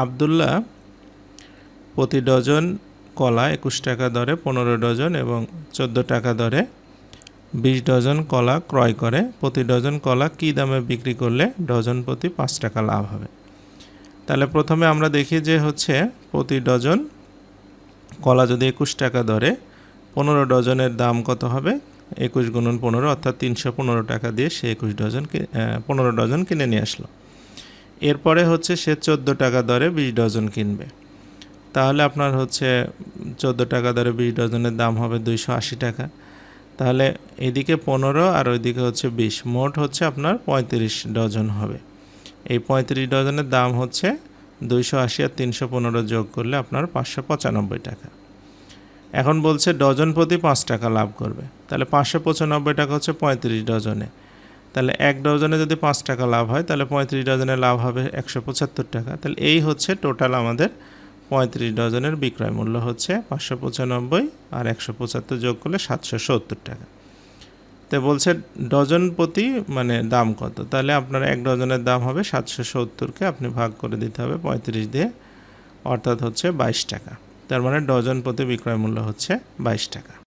আবদুল্লাহ প্রতি ডজন কলা একুশ টাকা দরে, পনেরো ডজন এবং চোদ্দ টাকা দরে, বিশ ডজন কলা ক্রয় করে। প্রতি ডজন কলা কী দামে বিক্রি করলে ডজন প্রতি পাঁচ টাকা লাভ হবে? তাহলে প্রথমে আমরা দেখি যে হচ্ছে প্রতি ডজন কলা যদি একুশ টাকা দরে, পনেরো ডজনের দাম কত হবে? একুশ গুণন পনেরো অর্থাৎ তিনশো পনেরো টাকা দিয়ে সে একুশ ডজন পনেরো ডজন কিনে নিয়ে আসলো। এরপরে হচ্ছে সে চোদ্দ টাকা দরে বিশ ডজন কিনবে। তাহলে আপনার হচ্ছে চোদ্দ টাকা দরে বিশ ডজনের দাম হবে দুইশো আশি টাকা। তাহলে এদিকে পনেরো আর ওইদিকে হচ্ছে বিশ। মোট হচ্ছে আপনার পঁয়ত্রিশ ডজন হবে। এই পঁয়ত্রিশ ডজনের দাম হচ্ছে দুইশো আশি আর তিনশো পনেরো যোগ করলে আপনার পাঁচশো পঁচানব্বই টাকা। এখন বলছে ডজন প্রতি পাঁচ টাকা লাভ করবে। তাহলে পাঁচশো পঁচানব্বই টাকা হচ্ছে পঁয়ত্রিশ ডজনে। তাহলে এক ডজনে যদি পাঁচ টাকা লাভ হয়, তাহলে পঁয়ত্রিশ ডজনে লাভ হবে একশো পঁচাত্তর টাকা। তাহলে এই হচ্ছে টোটাল আমাদের পঁয়ত্রিশ ডজনের বিক্রয় মূল্য হচ্ছে পাঁচশো পঁচানব্বই আর একশো পঁচাত্তর যোগ করলে সাতশো সত্তর টাকা। তো বলছে ডজন প্রতি মানে দাম কত? তাহলে আপনার এক ডজনের দাম হবে সাতশো সত্তরকে আপনি ভাগ করে দিতে হবে পঁয়ত্রিশ দিয়ে, অর্থাৎ হচ্ছে বাইশ টাকা। তার মানে ডজন প্রতি বিক্রয় মূল্য হচ্ছে বাইশ টাকা।